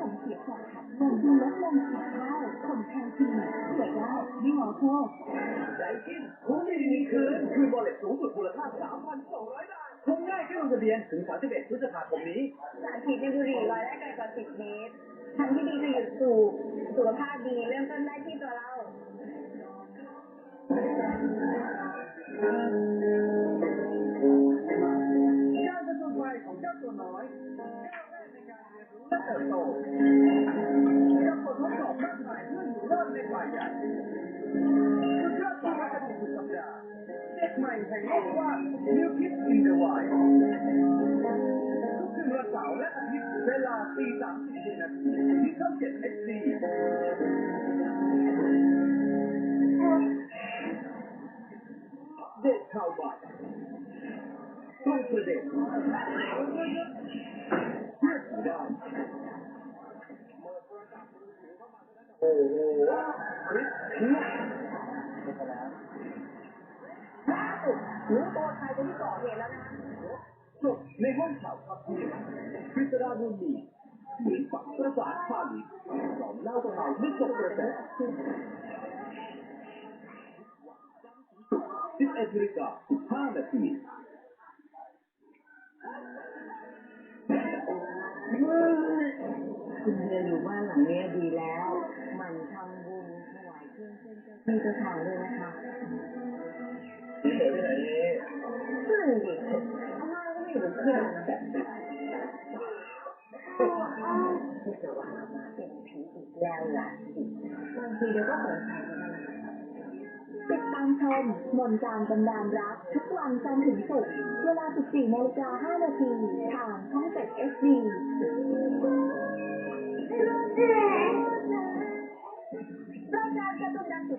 ผมเสียของขัดลงดูลดลงสิบเท่าผมแทนทีเสียได้ไม่งอโทษใจกินคุ้มดีมีคืน คืนวอลเล็ตสูงสุดมูลค่า3,200 บาทคุ้มง่ายแค่ลงทะเบียนถึง 31พฤษภาคมนี้ สารพิษในบุหรี่ลอยได้ไกลกว่า10 เมตรทางที่ดีคือหยุดสูบสุขภาพดีเริ่มต้นได้ที่ตัวเรา ติบโตกับบททดสอบมากมายเพื่ออยู่รอดในป่าใหญ่สุดยอดสารคดีสุดสัปดาห์เด็กใหม่แห่งโลกว่า New Kids in the Wild ทุกคืนวันเสาร์และอาทิตย์เวลาตีสามสิบนาทีที่ช่องเจ็ด HD เด็กข่าวบ่ายตรงประเด็น รู้ตัวใครเป็นที่ก่อเหตุแล้วนะจบในห้องข่าวครับที่คริสดาบุญมีเหมือนฝักประสาทข่าวอีกสอนเล่าข่าวไม่จบกระแสสิบเอ็ดนาฬิกาสิบห้านาทีคุณเรียนอยู่บ้านหลังนี้ดีแล้ว รื่องเส้นเจ้าที่เจ้าทางด้วยนะคะมีเสือที่ไหนนี่ซึ่งดิอาม่าก็ไม่อยู่เป็นเพื่อนนะที่จะว่าอาม่าเป็นผีอีกแล้วล่ะสิบางทีเดี๋ยวก็สงสัยเหมือนกันนะติดตามชมมนต์การบันดาลรัก ทุกวันจันทร์ถึงศุกร์เวลา 14นาฬิกา5นาทีทางช่อง7 SD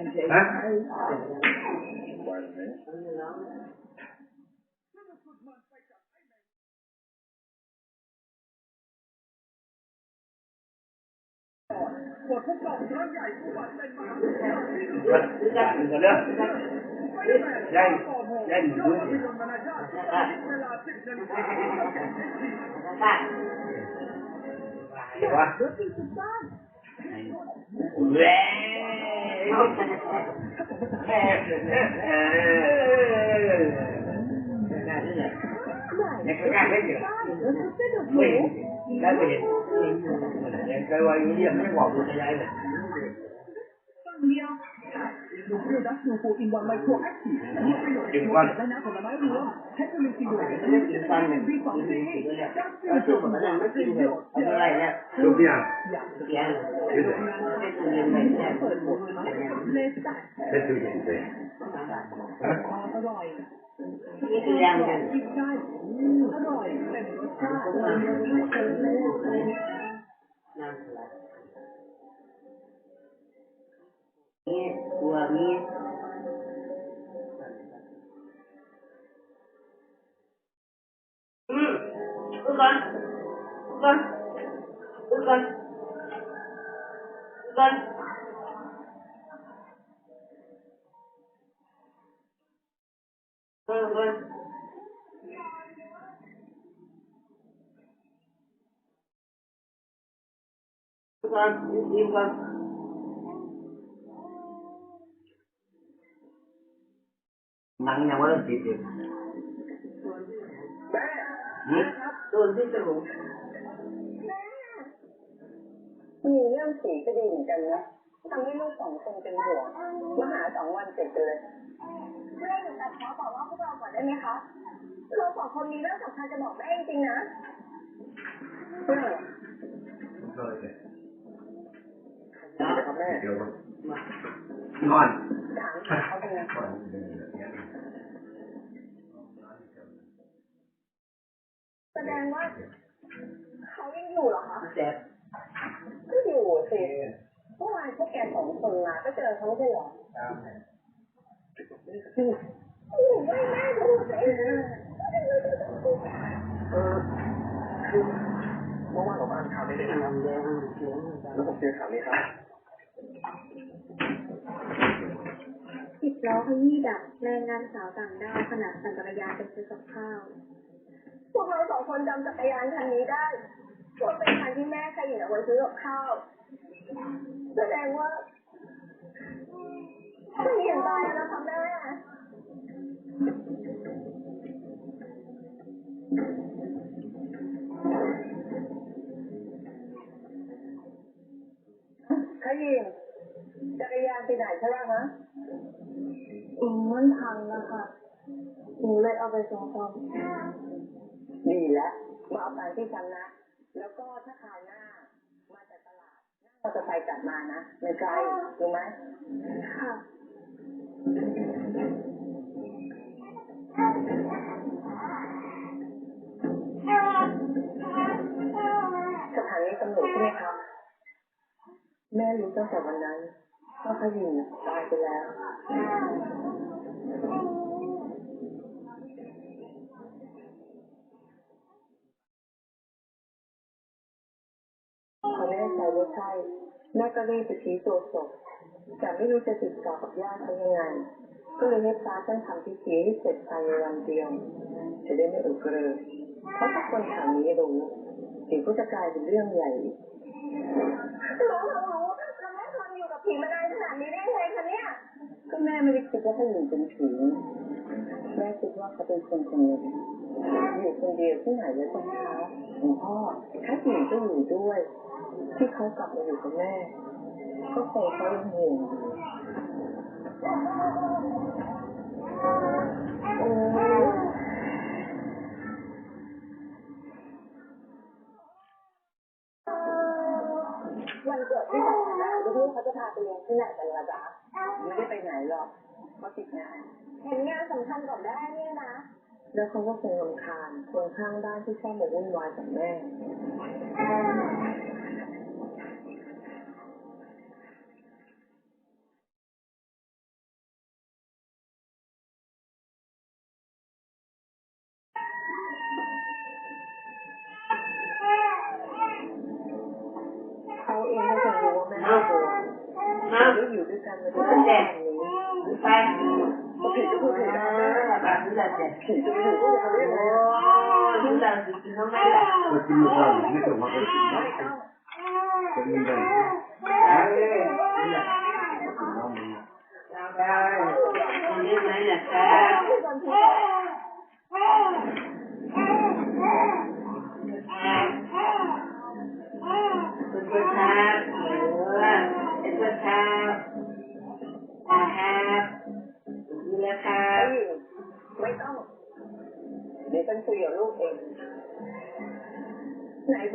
ไรเนี่ยรูปอย่างอยากเสียงเรียน ไม่ได้เปิดหมดเลสตัดได้เห็นเลยความอร่อยนี่คือยังไงกินได้อร่อยเต็มรสชาตินี่ตัวนี้ อุกัน Bukan, ini bukan. Nangnya mana titik? แม่ Ni, tuan tu terus. มีเรื่องผีก็ดีเหมือนกันนะทำให้ลูกสองคนเป็นห่วงมาหาสองวันติดกันเลย รื่องอยู่แต่ขอบอกว่าพวกเราก่อนได้ไหมคะเราสองคนมีเรื่องสำคัญจะบอกแม่จริงๆนะเรื่องอะไรครับแม่ Ngon. ถามหาเขาดูแสดงว่าเขายังอยู่เหรอคะ Đẹp. ก็อยู่สิเมื่อวานพวกแกสองคนมาก็เจอเขาไม่ใช่เหรอตามไปไม่แม่ดูสิ เออคือเมื่อวานผมอ่านข่าวนี้เลยนะครับแล้วผมเจอข่าวนี้ครับสิบล้อขยี้ดับแรงงานสาวต่างด้าวขณะปั่นจักรยานไปซื้อกับข้าว พวกเราสองคนจำจักรยานคันนี้ได้ว่าเป็นคันที่แม่ขยินเอาไว้ซื้อกับข้าวแสดงว่าขยินตายแล้วนะคะแม่ ขยินจักรยานไปไหนใช่ไหมฮะอืมมันพังนะคะหนูเลยเอาไปส่งซ่อมดีแล้วมาเอาตังค์ที่ฉันนะ แล้วก็ถ้าคราวหน้า มาจากตลาดนั่งมอเตอร์ไซค์กลับมานะไม่ไกลรู้ไหมค่ะ ถานีตำรวจใช่ไหมครับ แม่รู้ตั้งแต่วันนั้นว่าขยินตายไปแล้วเขาแน่ใจว่าใช่ แม่ก็รีบไปชี้ตัวศพแต่ไม่รู้จะติดต่อกับญาติเขายังไง ก็เลยให้พระท่านทำพิธีให้เสร็จภายในวันเดียว จะได้ไม่อึกระเพราะถ้าคนแถวนี้รู้ เดี๋ยวก็จะกลายเป็นเรื่องใหญ่รู้รู้รู้แล้วแม่ทนอยู่กับผีมานานขนาดนี้ได้ยังไงคะเนี่ย ก็แม่ไม่ได้คิดว่าเขาอยู่เป็นผีแม่คิดว่าเขาเป็นคนคนหนึ่งอยู่คนเดียวที่ไหนแล้วจะคะหลวงพ่อถ้าผีก็อยู่ด้วย ที่เขากลับมาอยู่กับแม่ ก็คงเขายังห่วงอยู่โอ้ย วันเกิดที่ผ่านมาลูกๆเขาจะพา ไปเลี้ยงที่ไหนกันล่ะจ๊ะไม่ได้ไปไหนหรอกเขาติดงาน เห็นงานสำคัญกับแม่เนี่ยนะ แล้วเขาก็คงรำคาญคนข้างบ้านที่ชอบมาวุ่นวายกับแม่ เขาเองก็คงรู้ว่าแม่ไม่กลัว แต่ได้อยู่ด้วยกันมาจนถึงตอนนี้ไปก็ผิดก็คือผิดนะแม่แบบนี้แหละเด็กผิดจะ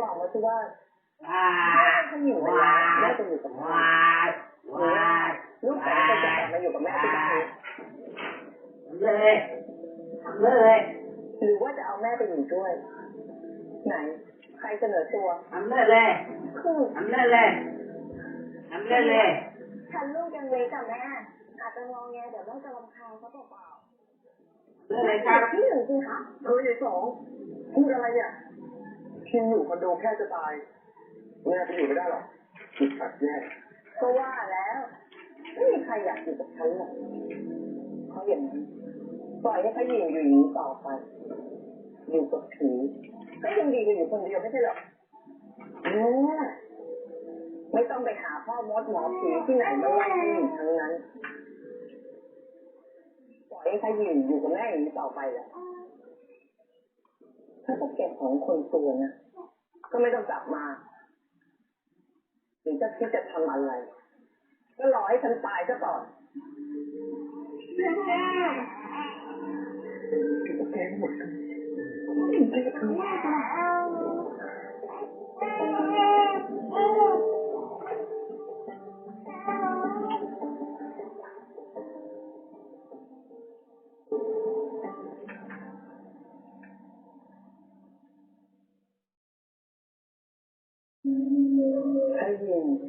บอกมาสิว่าว้าถ้าอยู่ไม่ว้าได้แม่จะอยู่กับแม่ลูกสาวจะกลับมาอยู่กับแม่ที่บ้านเลยเลยหรือว่าจะเอาแม่ไปอยู่ด้วย ไหน ใครเสนอตัวทำเลยเลยคือทำเลยเลยทำเลยเลยฉันลูกยังเล็กกับแม่อาจจะงอแงเดี๋ยวแม่จะรำคาญเขาเปล่าเลยครับที่หนึ่งสิคะเออยายสองพูดอะไรเนี่ยิมอยู่คอนโดแค่จะตายแม่ไปอยู่ไม่ได้หรอกจิตขัดแย่ก็ว่าแล้วไม่มีใครอยากอยู่กับฉันหรอกเพราอย่างนั้นปล่อยให้เขาอยู่อยู่อย่างนี้ต่อไป อยู่กับผีก็ยังดีกว่าอยู่คนเดียวไม่ใช่หรออืมไม่ต้องไปหาพ่อมดหมอผีที่ไหนมาไล่ให้อยู่ทั้งนั้นปล่อยให้เขาอยู่อยู่กับแม่อย่างนี้ต่อไปแหละถ้าพวกแกของคนตัวนะ ก็ไม่ต้องกลับมาหรือจะคิดจะทำอะไร ก็รอให้ฉันตายซะก่อนแกหมดกันถ้า ยิน